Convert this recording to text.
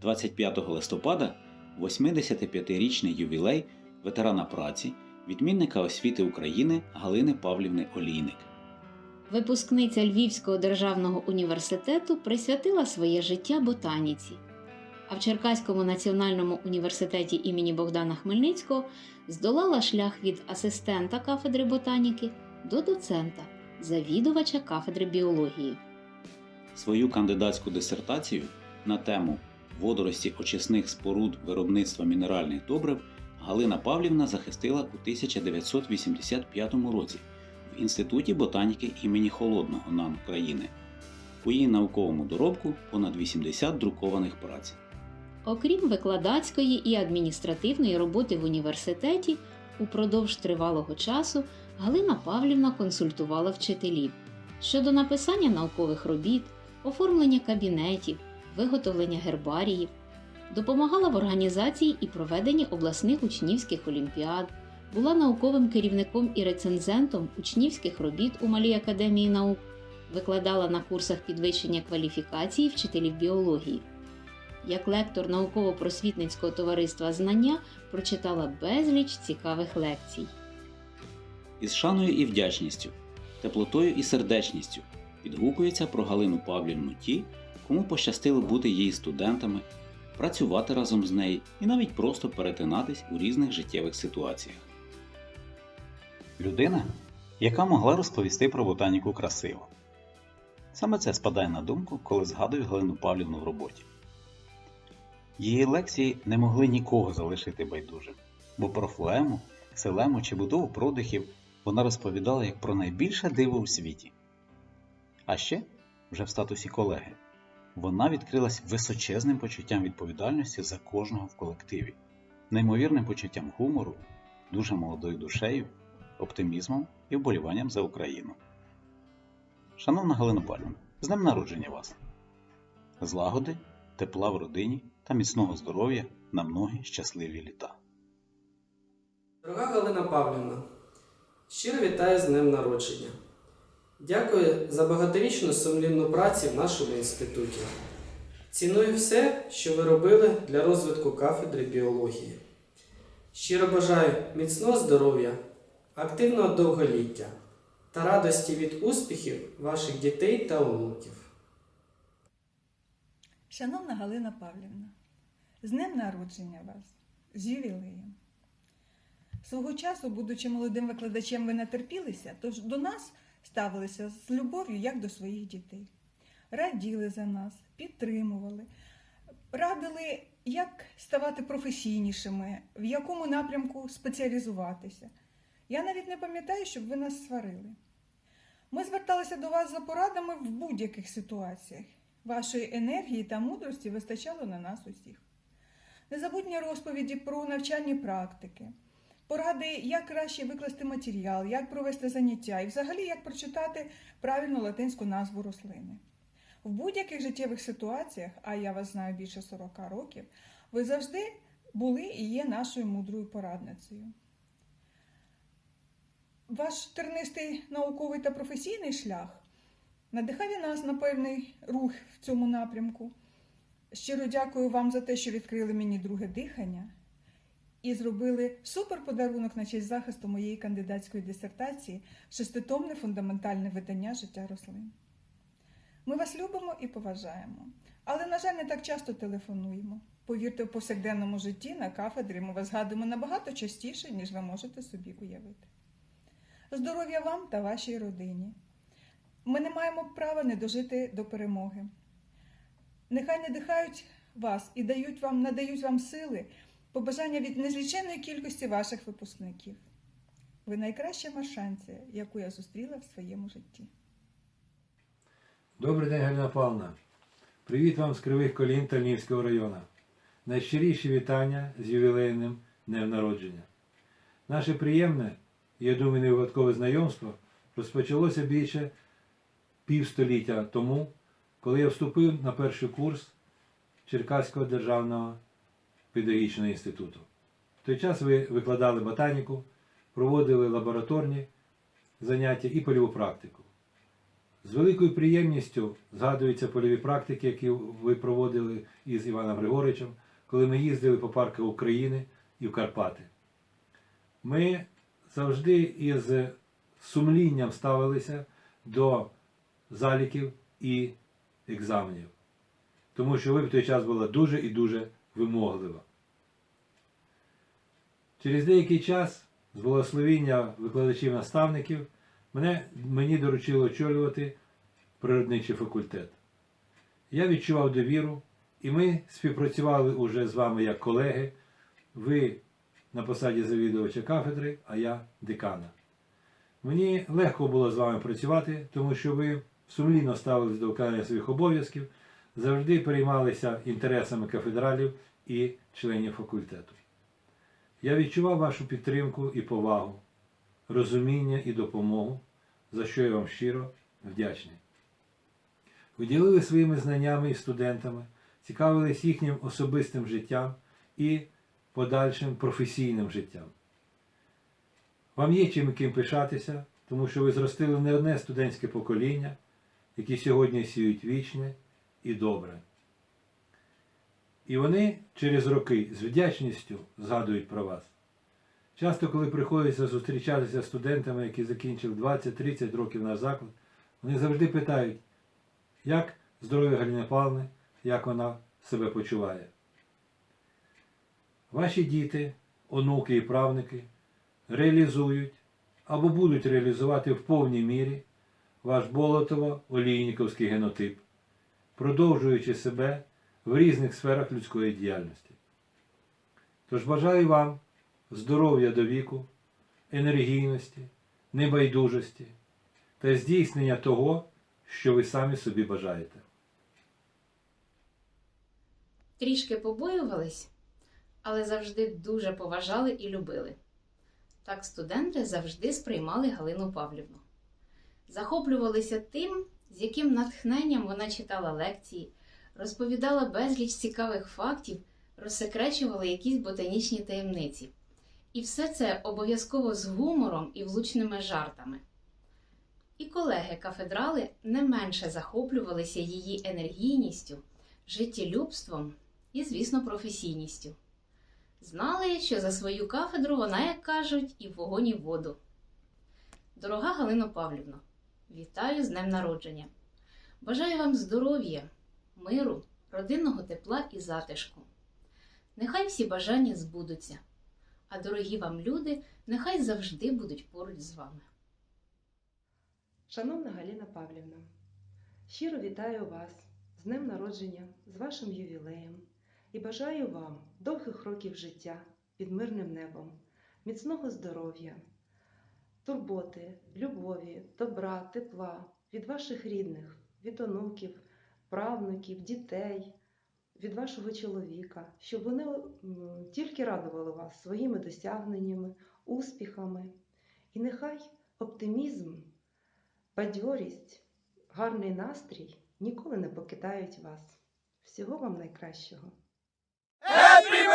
25 листопада 85-річний ювілей ветерана праці, відмінника освіти України Галини Павлівни Олійник. Випускниця Львівського державного університету присвятила своє життя ботаніці. А в Черкаському національному університеті імені Богдана Хмельницького здолала шлях від асистента кафедри ботаніки до доцента, завідувача кафедри біології. Свою кандидатську дисертацію на тему водорості очисних споруд виробництва мінеральних добрив Галина Павлівна захистила у 1985 році в Інституті ботаніки імені Холодного НАН України. У її науковому доробку понад 80 друкованих праць. Окрім викладацької і адміністративної роботи в університеті, упродовж тривалого часу Галина Павлівна консультувала вчителів щодо написання наукових робіт, оформлення кабінетів, виготовлення гербаріїв, допомагала в організації і проведенні обласних учнівських олімпіад, була науковим керівником і рецензентом учнівських робіт у Малій академії наук, викладала на курсах підвищення кваліфікації вчителів біології. Як лектор науково-просвітницького товариства знання прочитала безліч цікавих лекцій. Із шаною і вдячністю, теплотою і сердечністю відгукуються про Галину Павлівну ті, кому пощастило бути її студентами, працювати разом з нею і навіть просто перетинатись у різних життєвих ситуаціях. Людина, яка могла розповісти про ботаніку красиво. Саме це спадає на думку, коли згадую Галину Павлівну в роботі. Її лекції не могли нікого залишити байдужим, бо про флему, кселему чи будову продихів вона розповідала як про найбільше диво у світі. А ще, вже в статусі колеги, вона відкрилась височезним почуттям відповідальності за кожного в колективі, неймовірним почуттям гумору, дуже молодою душею, оптимізмом і вболіванням за Україну. Шановна Галина Павлівна, з днем народження вас! Злагоди, тепла в родині та міцного здоров'я на многі щасливі літа. Дорога Галина Павлівна, щиро вітаю з днем народження. Дякую за багаторічну сумлінну працю в нашому інституті. Ціную все, що ви робили для розвитку кафедри біології. Щиро бажаю міцного здоров'я, активного довголіття та радості від успіхів ваших дітей та онуків. Шановна Галина Павлівна, з днем народження вас, з ювілеєм. Свого часу, будучи молодим викладачем, ви натерпілися, тож до нас ставилися з любов'ю, як до своїх дітей. Раділи за нас, підтримували, радили, як ставати професійнішими, в якому напрямку спеціалізуватися. Я навіть не пам'ятаю, щоб ви нас сварили. Ми зверталися до вас за порадами в будь-яких ситуаціях. Вашої енергії та мудрості вистачало на нас усіх. Незабутні розповіді про навчальні практики, поради, як краще викласти матеріал, як провести заняття і взагалі як прочитати правильну латинську назву рослини. В будь-яких життєвих ситуаціях, а я вас знаю більше 40 років, ви завжди були і є нашою мудрою порадницею. Ваш тернистий науковий та професійний шлях надихає нас на певний рух в цьому напрямку. Щиро дякую вам за те, що відкрили мені друге дихання і зробили супер подарунок на честь захисту моєї кандидатської дисертації шеститомне фундаментальне видання життя рослин. Ми вас любимо і поважаємо, але, на жаль, не так часто телефонуємо. Повірте, в повсякденному житті на кафедрі ми вас згадуємо набагато частіше, ніж ви можете собі уявити. Здоров'я вам та вашій родині. Ми не маємо права не дожити до перемоги. Нехай надихають вас і дають вам, надають вам сили, побажання від незліченної кількості ваших випускників. Ви найкраща маршанція, яку я зустріла в своєму житті. Добрий день, Галина Павловна. Привіт вам з Кривих Колін Тернівського району. Найщиріші вітання з ювілейним днем народження. Наше приємне, я думаю, не випадкове знайомство розпочалося більше півстоліття тому, коли я вступив на перший курс Черкаського державного педагогічного інституту. В той час ви викладали ботаніку, проводили лабораторні заняття і польову практику. З великою приємністю згадуються польові практики, які ви проводили із Іваном Григоровичем, коли ми їздили по парках України і в Карпати. Ми завжди із сумлінням ставилися до заліків і екзаменів, тому що ви в той час була дуже і дуже вимоглива. Через деякий час, з благословіння викладачів-наставників, мені доручило очолювати природничий факультет. Я відчував довіру, і ми співпрацювали уже з вами як колеги. Ви на посаді завідувача кафедри, а я декана. Мені легко було з вами працювати, тому що ви сумлінно ставились до виконання своїх обов'язків, завжди переймалися інтересами кафедралів і членів факультету. Я відчував вашу підтримку і повагу, розуміння і допомогу, за що я вам щиро вдячний. Ви ділили своїми знаннями і студентами, цікавились їхнім особистим життям і подальшим професійним життям. Вам є чим ким пишатися, тому що ви зростили не одне студентське покоління, які сьогодні сіють вічне і добре. І вони через роки з вдячністю згадують про вас. Часто, коли приходиться зустрічатися з студентами, які закінчили 20-30 років наш заклад, вони завжди питають, як здоров'я Галини Павловни, як вона себе почуває. Ваші діти, онуки і правнуки реалізують або будуть реалізувати в повній мірі ваш болотово-олійниковський генотип, продовжуючи себе в різних сферах людської діяльності. Тож бажаю вам здоров'я до віку, енергійності, небайдужості та здійснення того, що ви самі собі бажаєте. Трішки побоювались, але завжди дуже поважали і любили. Так студенти завжди сприймали Галину Павлівну. Захоплювалися тим, з яким натхненням вона читала лекції, розповідала безліч цікавих фактів, розсекречувала якісь ботанічні таємниці. І все це обов'язково з гумором і влучними жартами. І колеги кафедрали не менше захоплювалися її енергійністю, життєлюбством і, звісно, професійністю. Знали, що за свою кафедру вона, як кажуть, і в вогонь, і в воду. Дорога Галино Павлівно, вітаю з днем народження. Бажаю вам здоров'я, миру, родинного тепла і затишку. Нехай всі бажання збудуться, а дорогі вам люди, нехай завжди будуть поруч з вами. Шановна Галіна Павлівна, щиро вітаю вас з днем народження, з вашим ювілеєм і бажаю вам довгих років життя під мирним небом, міцного здоров'я, турботи, любові, добра, тепла від ваших рідних, від онуків, правнуків, дітей, від вашого чоловіка, щоб вони тільки радували вас своїми досягненнями, успіхами. І нехай оптимізм бадьорість, гарний настрій ніколи не покидають вас. Всього вам найкращого. Happy